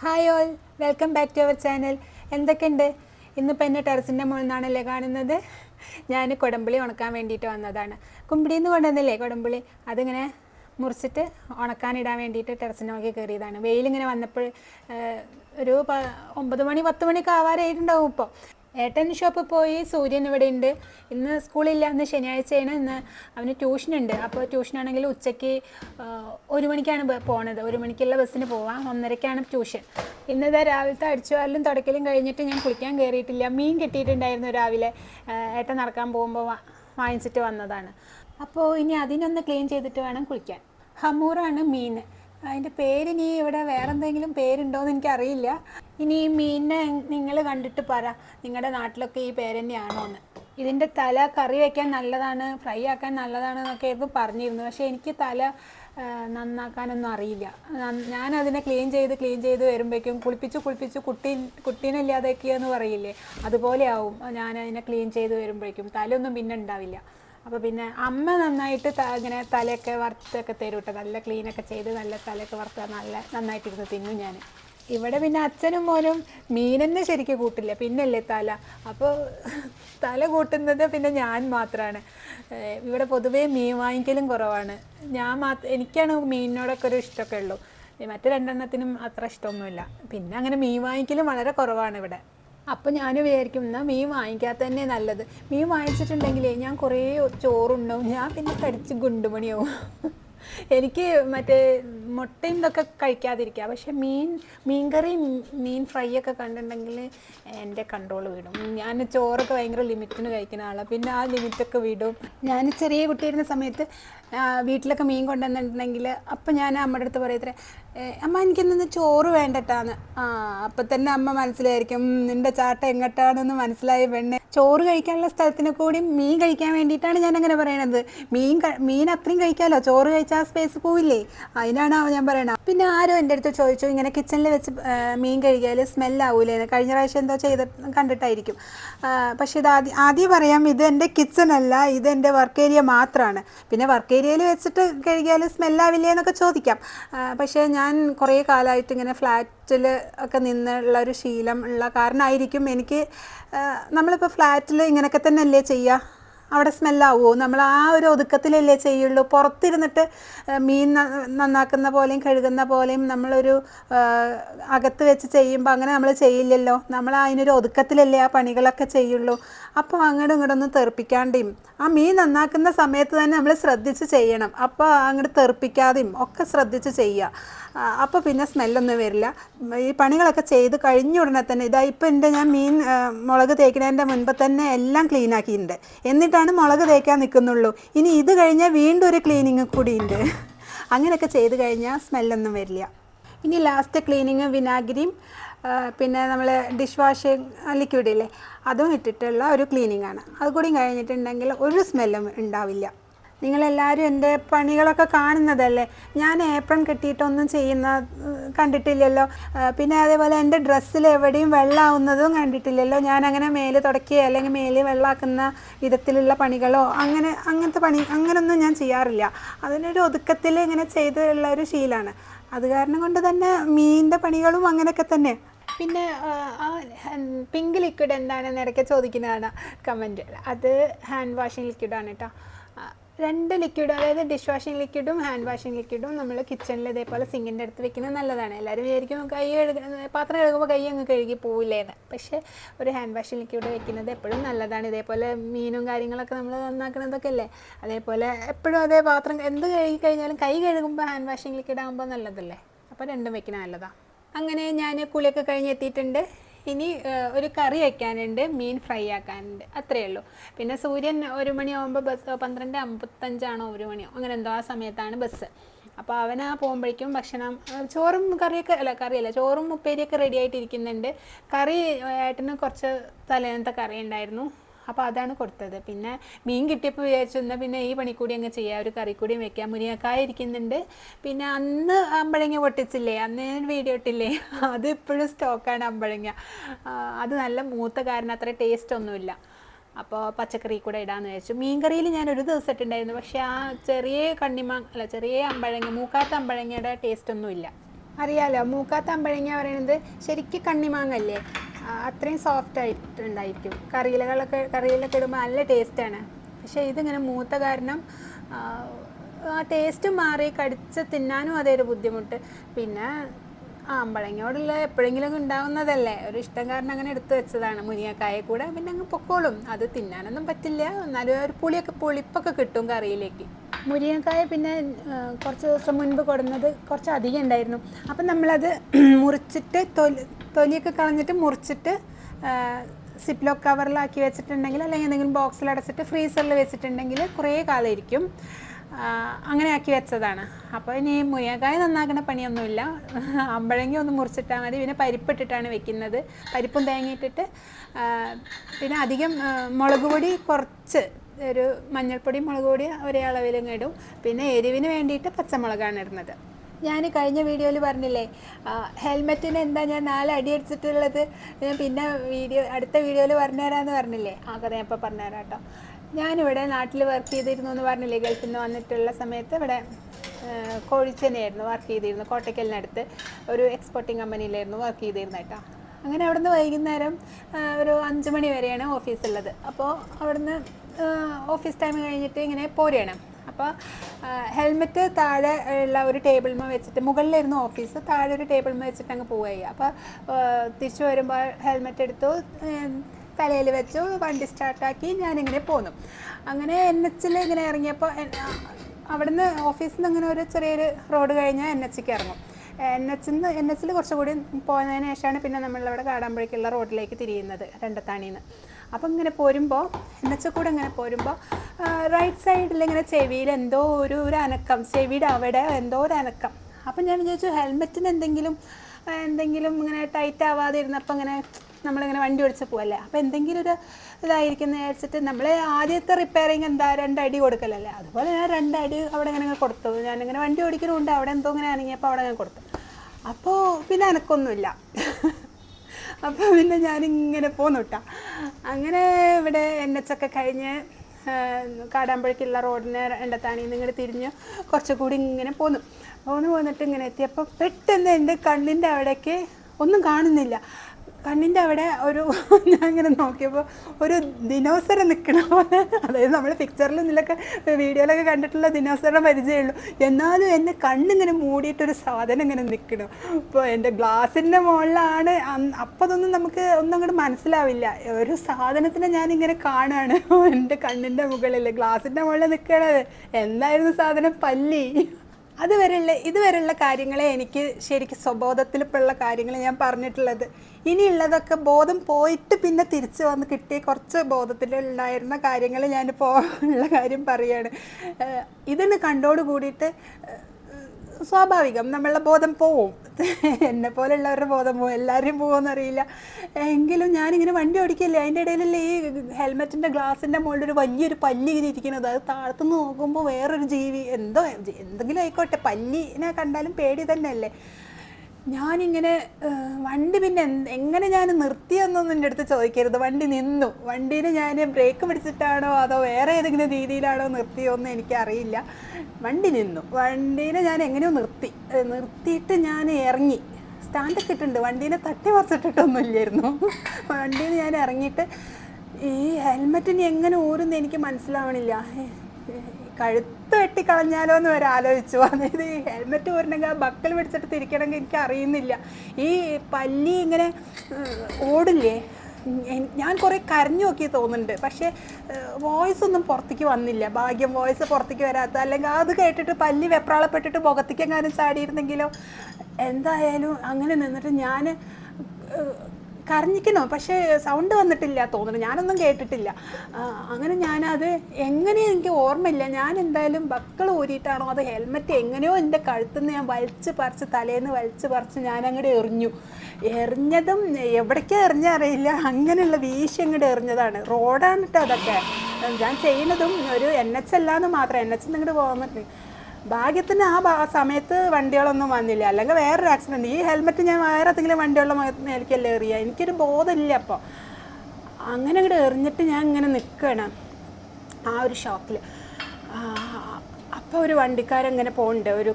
Hi all welcome back to our channel എന്തൊക്കെയുണ്ട്? ഇന്നിപ്പോൾ എന്നെ ടെറസിന്റെ മുകളിൽ നിന്നാണല്ലേ കാണുന്നത്? ഞാൻ കൊടമ്പുളി ഉണക്കാൻ വേണ്ടിയിട്ട് വന്നതാണ്. കുമ്പിടിയിൽ നിന്ന് കൊണ്ടുവന്നില്ലേ കൊടമ്പുളി അതിങ്ങനെ മുറിച്ചിട്ട് ഉണക്കാനിടാൻ വേണ്ടിയിട്ട് മുകളിൽ കയറിയതാണ്. വെയിലിങ്ങനെ വന്നപ്പോൾ ഒരു ഒമ്പത് മണി പത്ത് മണിയൊക്കെ ആവാറായിട്ടുണ്ടാവും ഇപ്പോൾ ഏട്ടൻ ഷോപ്പിൽ പോയി സൂര്യൻ ഇവിടെ ഉണ്ട്. ഇന്ന് സ്കൂളില്ല ഇന്ന് ശനിയാഴ്ചയാണ് ഇന്ന് അവന് ട്യൂഷൻ ഉണ്ട് അപ്പോൾ ട്യൂഷനാണെങ്കിൽ ഉച്ചയ്ക്ക് ഒരു മണിക്കാണ് പോണത്. ഒരു മണിക്കുള്ള ബസ്സിന് പോവാം. ഒന്നരക്കാണ് ട്യൂഷൻ. ഇന്നിതാ രാവിലത്തെ അടിച്ചുവാരലും തുടക്കലും കഴിഞ്ഞിട്ട് ഞാൻ കുളിക്കാൻ കയറിയിട്ടില്ല. മീൻ കിട്ടിയിട്ടുണ്ടായിരുന്നു രാവിലെ. ഏട്ടൻ നടക്കാൻ പോകുമ്പോൾ വാങ്ങിച്ചിട്ട് വന്നതാണ്. അപ്പോൾ ഇനി അതിനൊന്ന് ക്ലീൻ ചെയ്തിട്ട് വേണം കുളിക്കാൻ. ഹമൂറാണ് മീൻ. അതിന്റെ പേരിനി ഇവിടെ വേറെ എന്തെങ്കിലും പേരുണ്ടോയെന്ന് എനിക്കറിയില്ല. ഇനി ഈ മീനിനെ നിങ്ങൾ കണ്ടിട്ട് പറ. നിങ്ങളുടെ നാട്ടിലൊക്കെ ഈ പേര് തന്നെയാണോ എന്ന് ഇതിന്റെ തല കറി വയ്ക്കാൻ നല്ലതാണ് ഫ്രൈ ആക്കാൻ നല്ലതാണ് എന്നൊക്കെ ആയിരുന്നു പറഞ്ഞിരുന്നു. പക്ഷേ എനിക്ക് തല നന്നാക്കാനൊന്നും അറിയില്ല. ഞാൻ അതിനെ ക്ലീൻ ചെയ്ത് ക്ലീൻ ചെയ്ത് വരുമ്പോഴേക്കും കുളിപ്പിച്ച് കുളിപ്പിച്ച് കുട്ടി കുട്ടീനെ ഇല്ലാതാക്കിയെന്ന് പറയില്ലേ? അതുപോലെ ആവും. ഞാൻ അതിനെ ക്ലീൻ ചെയ്ത് വരുമ്പോഴേക്കും തലയൊന്നും പിന്നെ ഉണ്ടാവില്ല. അപ്പോൾ പിന്നെ അമ്മ നന്നായിട്ട് ഇങ്ങനെ തലയൊക്കെ വറുത്തൊക്കെ തരും കേട്ടോ നല്ല ക്ലീനൊക്കെ ചെയ്ത് നല്ല തലയൊക്കെ വറുത്ത് നല്ല നന്നായിട്ട് നന്നായിട്ടിരുന്ന് തിന്നും ഞാൻ ഇവിടെ പിന്നെ അച്ഛനും മോനും മീനെന്നെ ശരിക്കും കൂട്ടില്ല. പിന്നല്ലേ തല. അപ്പോൾ തല കൂട്ടുന്നത് പിന്നെ ഞാൻ മാത്രമാണ് ഇവിടെ പൊതുവേ മീൻ വാങ്ങിക്കലും കുറവാണ്. ഞാൻ മാത്ര എനിക്കാണ് മീനിനോടൊക്കെ ഒരു ഇഷ്ടമൊക്കെ ഉള്ളൂ. മറ്റു രണ്ടെണ്ണത്തിനും അത്ര ഇഷ്ടമൊന്നുമില്ല. പിന്നെ അങ്ങനെ മീൻ വാങ്ങിക്കലും വളരെ കുറവാണ് ഇവിടെ. അപ്പോൾ ഞാൻ വിചാരിക്കും എന്നാൽ മീൻ വാങ്ങിക്കാത്ത തന്നെ നല്ലത്. മീൻ വാങ്ങിച്ചിട്ടുണ്ടെങ്കിലേ ഞാൻ കുറേ ചോറുണ്ടാവും ഞാൻ പിന്നെ കടിച്ച് ഗുണ്ടുമണിയാവും. എനിക്ക് മറ്റേ മുട്ടയും ഇതൊക്കെ കഴിക്കാതിരിക്കുക. പക്ഷെ മീൻ മീൻകറി മീൻ ഫ്രൈ ഒക്കെ കണ്ടിട്ടുണ്ടെങ്കിൽ എന്റെ കൺട്രോൾ വിടും ഞാൻ ചോറൊക്കെ ഭയങ്കര ലിമിറ്റിന് കഴിക്കുന്ന ആളാണ് പിന്നെ ആ ലിമിറ്റൊക്കെ വിടും. ഞാൻ ചെറിയ കുട്ടിയിരുന്ന സമയത്ത് വീട്ടിലൊക്കെ മീൻ കൊണ്ടുവന്നിട്ടുണ്ടെങ്കിൽ അപ്പം ഞാൻ അമ്മയുടെ അടുത്ത് പറയത്ര "ഏ, അമ്മ എനിക്കിന്ന് ചോറ് വേണ്ടട്ടാന്ന്. ആ അപ്പം തന്നെ അമ്മ മനസ്സിലായിരിക്കും നിന്റെ ചാട്ട എങ്ങോട്ടാണെന്ന് മനസ്സിലായി പെണ്ണെ. ചോറ് കഴിക്കാനുള്ള സ്ഥലത്തിന് കൂടി മീൻ കഴിക്കാൻ വേണ്ടിയിട്ടാണ് ഞാൻ അങ്ങനെ പറയണത്. മീൻ മീൻ അത്രയും കഴിക്കാമല്ലോ ചോറ് കഴിച്ചാൽ സ്പേസ് പോവില്ലേ? അതിനാണ് ഞാൻ പറയണത് പിന്നെ ആരോ എന്റെ അടുത്ത് ചോദിച്ചു ഇങ്ങനെ കിച്ചണിൽ വെച്ച് മീൻ കഴുകിയാൽ സ്മെല്ലാവൂലേ കഴിഞ്ഞ പ്രാവശ്യം എന്തോ ചെയ്ത് കണ്ടിട്ടായിരിക്കും. പക്ഷേ ഇത് ആദ്യം ആദ്യം പറയാം ഇത് എന്റെ കിച്ചൺ അല്ല ഇത് എന്റെ വർക്ക് ഏരിയ മാത്രമാണ് പിന്നെ വർക്ക് ഏരിയയിൽ വെച്ചിട്ട് കഴുകിയാൽ സ്മെല്ലാവില്ലേ എന്നൊക്കെ ചോദിക്കാം. പക്ഷേ ഞാൻ കുറേ കാലമായിട്ട് ഇങ്ങനെ ഫ്ലാറ്റിൽ ഒക്കെ നിന്നുള്ള ഒരു ശീലം ഉള്ള കാരണമായിരിക്കും എനിക്ക് നമ്മളിപ്പോൾ ഫ്ലാറ്റിൽ ഇങ്ങനെയൊക്കെ തന്നെ അല്ലേ ചെയ്യുക അവിടെ സ്മെല്ലാവുമോ നമ്മൾ ആ ഒരു ഒതുക്കത്തിലല്ലേ ചെയ്യുള്ളൂ. പുറത്തിരുന്നിട്ട് മീൻ നന്നാക്കുന്ന പോലെയും കഴുകുന്ന പോലെയും നമ്മളൊരു അകത്ത് വെച്ച് ചെയ്യുമ്പോൾ അങ്ങനെ നമ്മൾ ചെയ്യില്ലല്ലോ. നമ്മൾ അതിനൊരു ഒതുക്കത്തിലല്ലേ ആ പണികളൊക്കെ ചെയ്യുള്ളൂ. അപ്പോൾ അങ്ങോട്ടും ഇങ്ങോട്ടൊന്നും തെറുപ്പിക്കാണ്ടെയും ആ മീൻ നന്നാക്കുന്ന സമയത്ത് തന്നെ നമ്മൾ ശ്രദ്ധിച്ച് ചെയ്യണം. അപ്പോൾ അങ്ങോട്ട് തെറിപ്പിക്കാതെയും ഒക്കെ ശ്രദ്ധിച്ച് ചെയ്യുക അപ്പോൾ പിന്നെ സ്മെല്ലൊന്നും വരില്ല. ഈ പണികളൊക്കെ ചെയ്ത് കഴിഞ്ഞ ഉടനെ തന്നെ ഇതാ ഇപ്പം എന്റെ ഞാൻ മീൻ മുളക് തേക്കുന്നതിന്റെ മുൻപ് തന്നെ എല്ലാം ക്ലീൻ ആക്കിയിട്ടുണ്ട്. എന്നിട്ടാണ് മുളക് തേക്കാൻ നിൽക്കുന്നുള്ളൂ. ഇനി ഇത് കഴിഞ്ഞാൽ വീണ്ടും ഒരു ക്ലീനിങ് കൂടി ഉണ്ട്. അങ്ങനെയൊക്കെ ചെയ്ത് കഴിഞ്ഞാൽ സ്മെല്ലൊന്നും വരില്ല. ഇനി ലാസ്റ്റ് ക്ലീനിങ് വിനാഗിരിയും പിന്നെ നമ്മൾ ഡിഷ് വാഷ് ലിക്വിഡ് ഇല്ലേ അതും ഇട്ടിട്ടുള്ള ഒരു ക്ലീനിങ് ആണ്. അതുകൂടി കഴിഞ്ഞിട്ടുണ്ടെങ്കിൽ ഒരു സ്മെല്ലും ഉണ്ടാവില്ല. നിങ്ങളെല്ലാവരും എന്റെ പണികളൊക്കെ കാണുന്നതല്ലേ? ഞാൻ ഏപ്രൺ കെട്ടിയിട്ടൊന്നും ചെയ്യുന്ന കണ്ടിട്ടില്ലല്ലോ. പിന്നെ അതേപോലെ എന്റെ ഡ്രസ്സിൽ എവിടെയും വെള്ളമാവുന്നതും കണ്ടിട്ടില്ലല്ലോ. ഞാൻ അങ്ങനെ മേൽ തുടക്കുകയോ അല്ലെങ്കിൽ മേൽ വെള്ളമാക്കുന്ന വിധത്തിലുള്ള പണികളോ അങ്ങനെ അങ്ങനത്തെ പണി അങ്ങനൊന്നും ഞാൻ ചെയ്യാറില്ല. അതിനൊരു ഒതുക്കത്തിൽ ഇങ്ങനെ ചെയ്തുള്ള ഒരു ശീലമാണ് അത് കാരണം കൊണ്ട് തന്നെ മീനിന്റെ പണികളും അങ്ങനെയൊക്കെ തന്നെ. പിന്നെ പിങ്ക് ലിക്വിഡ് എന്താണെന്ന് ഇടയ്ക്ക് ചോദിക്കുന്നതാണ് കമന്റ്. അത് ഹാൻഡ് വാഷിംഗ് ലിക്വിഡാണ് കേട്ടോ. രണ്ട് ലിക്വിഡ് അതായത് ഡിഷ് വാഷിംഗ് ലിക്വിഡും ഹാൻഡ് വാഷിംഗ് ലിക്വിഡും നമ്മൾ കിച്ചണിൽ ഇതേപോലെ സിങ്കിന്റെ അടുത്ത് വെക്കുന്നത് നല്ലതാണ്. എല്ലാവരും വിചാരിക്കും കൈ കഴുക പാത്രം കഴുകുമ്പോൾ കൈ അങ്ങ് കഴുകി പോവില്ലേന്ന്. പക്ഷേ ഒരു ഹാൻഡ് വാഷിംഗ് ലിക്വിഡ് വെക്കുന്നത് എപ്പോഴും നല്ലതാണ്. ഇതേപോലെ മീനും കാര്യങ്ങളൊക്കെ നമ്മൾ നന്നാക്കുന്നതൊക്കെ അല്ലേ? അതേപോലെ എപ്പോഴും അതേ പാത്രം എന്ത് കഴുകി കഴിഞ്ഞാലും കൈ കഴുകുമ്പോൾ ഹാൻഡ് വാഷിംഗ് ലിക്വിഡ് ആകുമ്പോൾ നല്ലതല്ലേ? അപ്പോൾ രണ്ടും വെക്കുന്നത് നല്ലതാണ് അങ്ങനെ ഞാൻ കുളിയൊക്കെ കഴിഞ്ഞ് എത്തിയിട്ടുണ്ട്. ഇനി ഒരു കറി വയ്ക്കാനുണ്ട് മീൻ ഫ്രൈ ആക്കാനുണ്ട്. അത്രയേ ഉള്ളൂ. പിന്നെ സൂര്യൻ ഒരു മണിയാവുമ്പോൾ ബസ് പന്ത്രണ്ട് അമ്പത്തഞ്ചാണോ ഒരു മണിയോ അങ്ങനെ എന്തോ ആ സമയത്താണ് ബസ്. അപ്പോൾ അവനാ പോകുമ്പോഴേക്കും ഭക്ഷണം ആ, ചോറും കറിയൊക്കെ അല്ല കറിയല്ല ചോറും ഉപ്പേരിയൊക്കെ റെഡി ആയിട്ടിരിക്കുന്നുണ്ട്. കറി ഏട്ടന് കുറച്ച് തലേന്നത്തെ കറി ഉണ്ടായിരുന്നു. അപ്പോൾ അതാണ് കൊടുത്തത്. പിന്നെ മീൻ കിട്ടിയപ്പോൾ വിചാരിച്ചു പിന്നെ ഈ പണി കൂടി അങ്ങ് ചെയ്യാം. ഒരു കറി വെക്കാം. മുരിങ്ങക്കായ ഇരിക്കുന്നുണ്ട്. പിന്നെ അന്ന് അമ്പഴങ്ങ പൊട്ടിച്ചില്ലേ? അന്ന് ഞാൻ വീഡിയോ ഇട്ടില്ലേ? അത് ഇപ്പോഴും സ്റ്റോക്കാണ് അമ്പഴങ്ങ. അത് നല്ല മൂത്ത കാരണം അത്ര ടേസ്റ്റ് ഒന്നുമില്ല. അപ്പോൾ പച്ചക്കറി കൂടെ ഇടാമെന്ന് വിചാരിച്ചു. മീൻകറിയിൽ ഞാൻ ഒരു ദിവസം ഇട്ടുണ്ടായിരുന്നു. പക്ഷേ ആ ചെറിയ കണ്ണിമ അല്ല ചെറിയ അമ്പഴങ്ങ മൂക്കാത്ത അമ്പഴങ്ങയുടെ ടേസ്റ്റ് ഒന്നുമില്ല. അറിയാലോ? മൂക്കാത്ത അമ്പഴങ്ങ പറയുന്നത് ശരിക്കും കണ്ണിമാങ്ങല്ലേ അത്രയും സോഫ്റ്റ് ആയിട്ടുണ്ടായിരിക്കും. കറിയിലകളൊക്കെ കറിയിലൊക്കെ ഇടുമ്പോൾ നല്ല ടേസ്റ്റാണ് പക്ഷേ ഇതിങ്ങനെ മൂത്ത കാരണം ആ, ടേസ്റ്റും മാറി കടിച്ച് തിന്നാനും അതേ ഒരു ബുദ്ധിമുട്ട്. പിന്നെ ആ അമ്പഴങ്ങയോടുള്ള എപ്പോഴെങ്കിലും ഉണ്ടാവുന്നതല്ലേ. ഒരു ഇഷ്ടം കാരണം അങ്ങനെ എടുത്തു വെച്ചതാണ് മുരിങ്ങക്കായ കൂടെ. പിന്നെ അങ്ങ് പൊക്കോളും. അത് തിന്നാനൊന്നും പറ്റില്ല. എന്നാലും ഒരു പുളിയൊക്കെ പുളിപ്പൊക്കെ കിട്ടും കറിയിലേക്ക്. മുരിങ്ങക്കായ പിന്നെ കുറച്ച് ദിവസം മുൻപ് കൊടുന്നത് കുറച്ച് അധികം ഉണ്ടായിരുന്നു. അപ്പം നമ്മളത് മുറിച്ചിട്ട് തൊലി തൊലിയൊക്കെ കളഞ്ഞിട്ട് മുറിച്ചിട്ട് സിപ്ലോ കവറിലാക്കി വെച്ചിട്ടുണ്ടെങ്കിൽ അല്ലെങ്കിൽ എന്തെങ്കിലും ബോക്സിൽ അടച്ചിട്ട് ഫ്രീസറിൽ വെച്ചിട്ടുണ്ടെങ്കിൽ കുറേ കാലം ഇരിക്കും അങ്ങനെ ആക്കി വെച്ചതാണ്. അപ്പോൾ ഇനി മുരിങ്ങക്കായ നന്നാക്കുന്ന പണിയൊന്നുമില്ല. അമ്പഴങ്ങി ഒന്ന് മുറിച്ചിട്ടാൽ മതി. പിന്നെ പരിപ്പിട്ടിട്ടാണ് വെക്കുന്നത്. പരിപ്പും തേങ്ങയിട്ടിട്ട് പിന്നെ അധികം മുളക് പൊടി കുറച്ച് ഒരു മഞ്ഞൾപ്പൊടി മുളക് പൊടി ഒരേ അളവിലും ഇടും. പിന്നെ എരിവിന് വേണ്ടിയിട്ട് പച്ചമുളകാണ് ഇടുന്നത്. ഞാൻ കഴിഞ്ഞ വീഡിയോയിൽ പറഞ്ഞില്ലേ ഹെൽമെറ്റിന് എന്താ ഞാൻ നാല് അടി അടിച്ചിട്ടുള്ളത്? ഞാൻ പിന്നെ വീഡിയോ അടുത്ത വീഡിയോയിൽ പറഞ്ഞുതരാമെന്ന് പറഞ്ഞില്ലേ? ആ കഥ ഞാൻ ഇപ്പോൾ പറഞ്ഞുതരാം കേട്ടോ. ഞാനിവിടെ നാട്ടിൽ വർക്ക് ചെയ്തിരുന്നു എന്ന് പറഞ്ഞില്ലേ ഗൾഫിൽ നിന്ന് വന്നിട്ടുള്ള സമയത്ത് ഇവിടെ കോഴിച്ചെന്നയായിരുന്നു വർക്ക് ചെയ്തിരുന്നു കോട്ടയ്ക്കലിനടുത്ത് ഒരു എക്സ്പോർട്ടിങ് കമ്പനിയിലായിരുന്നു വർക്ക് ചെയ്തിരുന്നത് കേട്ടോ. അങ്ങനെ അവിടുന്ന് വൈകുന്നേരം ഒരു അഞ്ച് മണി വരെയാണ് ഓഫീസുള്ളത് അപ്പോൾ അവിടുന്ന് ഓഫീസ് ടൈം കഴിഞ്ഞിട്ട് ഇങ്ങനെ പോരുകയാണ് അപ്പോൾ ഹെൽമെറ്റ് താഴെ ഉള്ള ഒരു ടേബിൾമ വെച്ചിട്ട് മുകളിലായിരുന്നു ഓഫീസ് താഴെ ഒരു ടേബിൾമ വെച്ചിട്ട് അങ്ങ് പോവുകയായി. അപ്പോൾ തിരിച്ചു വരുമ്പോൾ ഹെൽമെറ്റ് എടുത്തു തലയിൽ വെച്ചു വണ്ടി സ്റ്റാർട്ടാക്കി ഞാനിങ്ങനെ പോന്നു. അങ്ങനെ എൻ എച്ചിൽ ഇങ്ങനെ ഇറങ്ങിയപ്പോൾ അവിടെ അവിടുന്ന് ഓഫീസിൽ നിന്ന് അങ്ങനെ ഒരു ചെറിയൊരു റോഡ് കഴിഞ്ഞാൽ എൻ എച്ചിക്ക് ഇറങ്ങും. എൻ എച്ചിൽ നിന്ന് എൻ എച്ചിൽ കുറച്ചുകൂടി പോയതിനു ശേഷമാണ് പിന്നെ നമ്മളിവിടെ കാടാമ്പഴേക്കുള്ള റോഡിലേക്ക് തിരിയുന്നത് രണ്ടത്താണിന്ന്. അപ്പം ഇങ്ങനെ പോരുമ്പോൾ എന്നുവെച്ചാൽ കൂടെ ഇങ്ങനെ പോരുമ്പോൾ റൈറ്റ് സൈഡിൽ ഇങ്ങനെ ചെവിയിൽ എന്തോ ഒരു ഒരു അനക്കം ചെവിയുടെ അവിടെ എന്തോ ഒരു അനക്കം. അപ്പം ഞാൻ വിചാരിച്ചു ഹെൽമെറ്റിന് എന്തെങ്കിലും എന്തെങ്കിലും ഇങ്ങനെ ടൈറ്റ് ആവാതെ ഇരുന്നപ്പോൾ ഇങ്ങനെ നമ്മളിങ്ങനെ വണ്ടി ഓടിച്ച് പോകല്ലേ അപ്പോൾ എന്തെങ്കിലും ഒരു ഇതായിരിക്കും എന്ന് വിചാരിച്ചിട്ട് നമ്മൾ ആദ്യത്തെ റിപ്പയറിങ് എന്താ രണ്ടടി കൊടുക്കലല്ലേ? അതുപോലെ ഞാൻ രണ്ടടി അവിടെ ഇങ്ങനെ കൊടുത്തു. ഞാനിങ്ങനെ വണ്ടി ഓടിക്കുന്നുണ്ട് അവിടെ എന്തോ ഇങ്ങനെ അനങ്ങിയപ്പോൾ അവിടെ ഞാൻ കൊടുത്തു. അപ്പോൾ പിന്നെ എനക്കൊന്നുമില്ല അപ്പോൾ പിന്നെ ഞാനിങ്ങനെ പോന്നു കേട്ടോ അങ്ങനെ ഇവിടെ എൻ എച്ച് ഒക്കെ കഴിഞ്ഞ് കാടാമ്പഴക്കുള്ള റോഡിനെ രണ്ടത്താണി നിങ്ങൾ തിരിഞ്ഞ് കുറച്ചുകൂടി ഇങ്ങനെ പോന്നു. പോന്നു പോന്നിട്ട് ഇങ്ങനെ എത്തിയപ്പോൾ പെട്ടെന്ന് എന്റെ കണ്ണിന്റെ അവിടേക്ക് ഒന്നും കാണുന്നില്ല. കണ്ണിന്റെ അവിടെ ഒരു ഞാൻ ഇങ്ങനെ നോക്കിയപ്പോൾ ഒരു ദിനോസരം നിൽക്കണ പോലെ. അതായത് നമ്മൾ പിക്ചറിലും ഇതിലൊക്കെ വീഡിയോയിലൊക്കെ കണ്ടിട്ടുള്ള ദിനോസരം പരിചയമുള്ളൂ എന്നാലും എന്റെ കണ്ണിങ്ങനെ മൂടിയിട്ടൊരു സാധനം ഇങ്ങനെ നിൽക്കണം. ഇപ്പോൾ എന്റെ ഗ്ലാസിന്റെ മുകളിലാണ്. അപ്പോൾ അപ്പം അതൊന്നും നമുക്ക് ഒന്നും അങ്ങോട്ട് മനസ്സിലാവില്ല. ഒരു സാധനത്തിനെ ഞാനിങ്ങനെ കാണുകയാണ് എന്റെ കണ്ണിന്റെ മുകളിൽ ഗ്ലാസിന്റെ മുകളിൽ നിൽക്കണത്. എന്തായിരുന്നു സാധനം? പല്ലി. അതുവരെയുള്ള ഇതുവരെയുള്ള കാര്യങ്ങളെ എനിക്ക് ശരിക്കും സ്വബോധത്തിലുള്ള കാര്യങ്ങൾ ഞാൻ പറഞ്ഞിട്ടുള്ളത്. ഇനിയുള്ളതൊക്കെ ബോധം പോയിട്ട് പിന്നെ തിരിച്ചു വന്ന് കിട്ടിയ കുറച്ച് ബോധത്തിലുണ്ടായിരുന്ന കാര്യങ്ങൾ ഞാനിപ്പോൾ ഉള്ള കാര്യം പറയുകയാണ് ഇതിന് കണ്ടോട് കൂടിയിട്ട് സ്വാഭാവികം നമ്മളുടെ ബോധം പോവും. എന്നെ പോലെയുള്ളവരുടെ ബോധം പോകും എല്ലാവരും പോകുമെന്നറിയില്ല. എങ്കിലും ഞാനിങ്ങനെ വണ്ടി ഓടിക്കല്ലേ? അതിന്റെ ഇടയിലല്ലേ ഈ ഹെൽമെറ്റിന്റെ ഗ്ലാസിന്റെ മുകളിൽ ഒരു വലിയൊരു പല്ലി ഇങ്ങനെ ഇരിക്കുന്നത്. അത് താഴത്തുനിന്ന് നോക്കുമ്പോൾ വേറൊരു ജീവി എന്തോ എന്തെങ്കിലും ആയിക്കോട്ടെ. പല്ലിനെ കണ്ടാലും പേടി തന്നെയല്ലേ? ഞാനിങ്ങനെ വണ്ടി പിന്നെ എങ്ങനെ ഞാൻ നിർത്തിയെന്നൊന്നും എന്റെ അടുത്ത് ചോദിക്കരുത്. വണ്ടി നിന്നു. വണ്ടീനെ ഞാൻ ബ്രേക്ക് പിടിച്ചിട്ടാണോ അതോ വേറെ ഏതെങ്കിലും രീതിയിലാണോ നിർത്തിയോന്ന് എനിക്കറിയില്ല. വണ്ടി നിന്നു. വണ്ടീനെ ഞാൻ എങ്ങനെയോ നിർത്തി. നിർത്തിയിട്ട് ഞാൻ ഇറങ്ങി. സ്റ്റാൻഡൊക്കെ ഇട്ടുണ്ട് വണ്ടീനെ തട്ടി മറിച്ചിട്ടിട്ടൊന്നും ഇല്ലായിരുന്നു വണ്ടിയിൽ ഞാൻ ഇറങ്ങിയിട്ട് ഈ ഹെൽമെറ്റിന് എങ്ങനെ ഊരുന്ന് എനിക്ക് മനസ്സിലാവണില്ല. കഴുത്ത് വെട്ടിക്കളഞ്ഞാലോ എന്ന് വരെ ആലോചിച്ചു. അതായത് ഈ ഹെൽമെറ്റ് പോരണെങ്കിൽ ആ ബക്കൽ പിടിച്ചിട്ട് തിരിക്കണമെങ്കിൽ എനിക്ക് അറിയുന്നില്ല. ഈ പല്ലി ഇങ്ങനെ ഓടില്ലേ? ഞാൻ കുറേ കരഞ്ഞു നോക്കി തോന്നുന്നുണ്ട്. പക്ഷേ വോയിസ് ഒന്നും പുറത്തേക്ക് വന്നില്ല. ഭാഗ്യം വോയിസ് പുറത്തേക്ക് വരാത്ത. അല്ലെങ്കിൽ അത് കേട്ടിട്ട് പല്ലി വെപ്രാളപ്പെട്ടിട്ട് മുഖത്തേക്ക് എങ്ങാനും ചാടിയിരുന്നെങ്കിലോ? എന്തായാലും അങ്ങനെ നിന്നിട്ട് ഞാൻ കരഞ്ഞിക്കണോ പക്ഷേ സൗണ്ട് വന്നിട്ടില്ല തോന്നുന്നു. ഞാനൊന്നും കേട്ടിട്ടില്ല. അങ്ങനെ ഞാനത് എങ്ങനെയും എനിക്ക് ഓർമ്മയില്ല. ഞാൻ എന്തായാലും ബക്കൾ ഊരിയിട്ടാണോ അത് ഹെൽമെറ്റ് എങ്ങനെയോ എന്റെ കഴുത്തുനിന്ന് ഞാൻ വലിച്ച് പറിച്ച് തലേന്ന് വലിച്ച് പറിച്ച് ഞാൻ അങ്ങോട്ട് എറിഞ്ഞു. എറിഞ്ഞതും എവിടേക്കാ എറിഞ്ഞറിയില്ല അങ്ങനെയുള്ള വീശി അങ്ങോട്ട് എറിഞ്ഞതാണ്. റോഡാണ് കേട്ടോ അതൊക്കെ. ഞാൻ ചെയ്യുന്നതും ഒരു എൻ എച്ച് അല്ലാന്ന് മാത്രം. എൻ എച്ച് ഇങ്ങോട്ട് പോകുന്നുണ്ട് ഭാഗ്യത്തിന് ആ സമയത്ത് വണ്ടികളൊന്നും വന്നില്ല. അല്ലെങ്കിൽ വേറൊരു ആക്സിഡന്റ് ഈ ഹെൽമെറ്റ് ഞാൻ വേറെ എന്തെങ്കിലും വണ്ടിയുള്ള മേലേക്കല്ലേ എറിയുക എനിക്കൊരു ബോധമില്ല അപ്പോൾ അങ്ങനെ അങ്ങോട്ട് എറിഞ്ഞിട്ട് ഞാൻ ഇങ്ങനെ നിൽക്കുകയാണ് ആ ഒരു ഷോക്കിൽ അപ്പോൾ ഒരു വണ്ടിക്കാരെങ്ങനെ പോകുന്നുണ്ട് ഒരു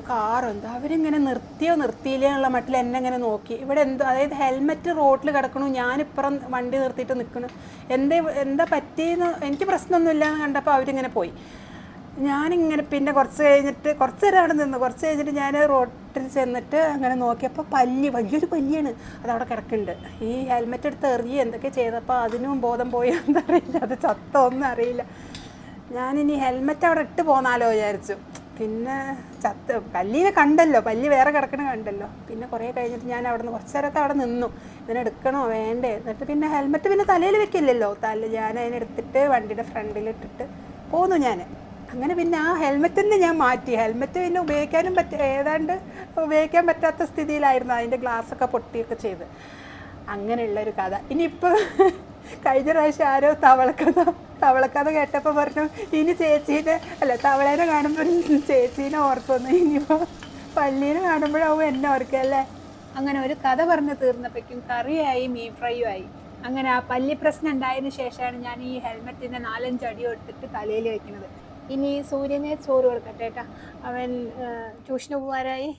എന്തോ. അവരിങ്ങനെ നിർത്തിയോ നിർത്തിയില്ലേ എന്നുള്ള മട്ടിൽ എന്നെ ഇങ്ങനെ നോക്കി. ഇവിടെ എന്തോ അതായത് ഹെൽമെറ്റ് റോട്ടിൽ കിടക്കണു. ഞാനിപ്പുറം വണ്ടി നിർത്തിയിട്ട് നിൽക്കണു എന്താ എന്താ പറ്റിയെന്ന് എനിക്ക് പ്രശ്നമൊന്നുമില്ല എന്ന് കണ്ടപ്പോൾ അവരിങ്ങനെ പോയി. ഞാനിങ്ങനെ പിന്നെ കുറച്ച് കഴിഞ്ഞിട്ട് കുറച്ച് നേരം അവിടെ നിന്ന് കുറച്ച് കഴിഞ്ഞിട്ട് ഞാൻ റോട്ടിൽ ചെന്നിട്ട് അങ്ങനെ നോക്കിയപ്പോൾ പല്ലി വലിയൊരു പല്ലിയാണ് അതവിടെ കിടക്കുന്നുണ്ട് ഈ ഹെൽമെറ്റ് എടുത്ത് എറിയുക എന്തൊക്കെ ചെയ്തപ്പോൾ അതിനും ബോധം പോയോ എന്നറിയില്ല അത് ചത്തോ ഒന്നും അറിയില്ല. ഞാനിനി ഹെൽമെറ്റ് അവിടെ ഇട്ട് പോന്നാലോ വിചാരിച്ചു. പിന്നെ ചത്ത് പല്ലിനെ കണ്ടല്ലോ പല്ലി വേറെ കിടക്കണ കണ്ടല്ലോ. പിന്നെ കുറേ കഴിഞ്ഞിട്ട് ഞാൻ അവിടെ നിന്ന് കുറച്ച് നേരമൊക്കെ അവിടെ നിന്നു. ഇതിനെടുക്കണോ വേണ്ടേ? എന്നിട്ട് പിന്നെ ഹെൽമെറ്റ് പിന്നെ തലയിൽ വെക്കില്ലല്ലോ. തല ഞാൻ അതിനെടുത്തിട്ട് വണ്ടിയുടെ ഫ്രണ്ടിലിട്ടിട്ട് പോന്നു ഞാൻ അങ്ങനെ പിന്നെ ആ ഹെൽമെറ്റ് തന്നെ ഞാൻ മാറ്റി. ഹെൽമെറ്റ് പിന്നെ ഉപയോഗിക്കാനും പറ്റ ഏതാണ്ട് ഉപയോഗിക്കാൻ പറ്റാത്ത സ്ഥിതിയിലായിരുന്നു അതിന്റെ ഗ്ലാസ്സൊക്കെ പൊട്ടിയൊക്കെ ചെയ്ത്. അങ്ങനെയുള്ളൊരു കഥ. ഇനിയിപ്പോൾ കഴിഞ്ഞ പ്രാവശ്യം ആരോ തവളക്കഥ തവളക്കഥ കേട്ടപ്പോൾ പറഞ്ഞു ഇനി ചേച്ചീനെ അല്ല തവളേനെ കാണുമ്പോൾ ചേച്ചീനെ ഓർക്കുന്നു ഇനിയിപ്പോൾ പള്ളീനെ കാണുമ്പോഴാവും എന്നെ ഓർക്കല്ലേ അങ്ങനെ ഒരു കഥ പറഞ്ഞു തീർന്നപ്പോഴേക്കും കറിയായി മീൻ ഫ്രൈയും ആയി. അങ്ങനെ ആ പല്ലി പ്രശ്നം ഉണ്ടായതിനു ശേഷമാണ് ഞാൻ ഈ ഹെൽമെറ്റിന്റെ നാലഞ്ച് അടി എടുത്തിട്ട് തലയിൽ വെക്കുന്നത്. ഇനി സൂര്യനെ ചോറ് കൊടുക്കട്ടെ കേട്ടോ അവൻ ട്യൂഷന് പോകാനായി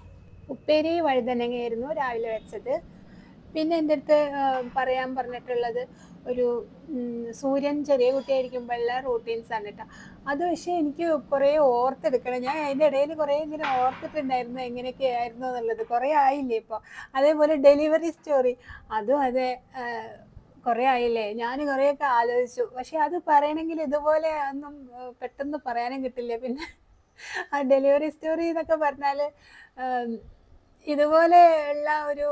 ഉപ്പേരി വഴുതനങ്ങയായിരുന്നു രാവിലെ വെച്ചത്. പിന്നെ എന്റെ അടുത്ത് പറയാൻ പറഞ്ഞിട്ടുള്ളത് ഒരു സൂര്യൻ ചെറിയ കുട്ടിയായിരിക്കുമ്പോഴുള്ള റൂട്ടീൻസ് ആണ് കേട്ടോ അത് പക്ഷേ എനിക്ക് കുറേ ഓർത്തെടുക്കണം. ഞാൻ അതിന്റെ ഇടയിൽ കുറേ ഇങ്ങനെ ഓർത്തിട്ടുണ്ടായിരുന്നു എങ്ങനെയൊക്കെ ആയിരുന്നു എന്നുള്ളത്. കുറേ ആയില്ലേ ഇപ്പോൾ അതേപോലെ ഡെലിവറി സ്റ്റോറി. അതും അതെ കുറേ ആയില്ലേ? ഞാൻ കുറേയൊക്കെ ആലോചിച്ചു. പക്ഷെ അത് പറയണെങ്കിൽ ഇതുപോലെ ഒന്നും പെട്ടെന്ന് പറയാനും കിട്ടില്ല. പിന്നെ ആ ഡെലിവറി സ്റ്റോറി എന്നൊക്കെ പറഞ്ഞാൽ ഇതുപോലെ ഉള്ള ഒരു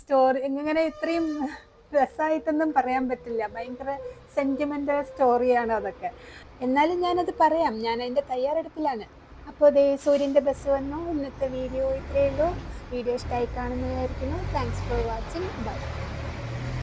സ്റ്റോറി ഇങ്ങനെ ഇത്രയും രസമായിട്ടൊന്നും പറയാൻ പറ്റില്ല. ഭയങ്കര സെന്റിമെന്റൽ സ്റ്റോറിയാണ് അതൊക്കെ. എന്നാലും ഞാനത് പറയാം. ഞാൻ അതിന്റെ തയ്യാറെടുപ്പിലാണ്. അപ്പോൾ ദേ സൂര്യന്റെ ബസ് വന്നു. ഇന്നത്തെ വീഡിയോ ഇത്രയേ ഉള്ളൂ. വീഡിയോ ഇഷ്ടമായി കാണുന്നതായിരിക്കുന്നു താങ്ക്സ് ഫോർ വാച്ചിങ് ബൈ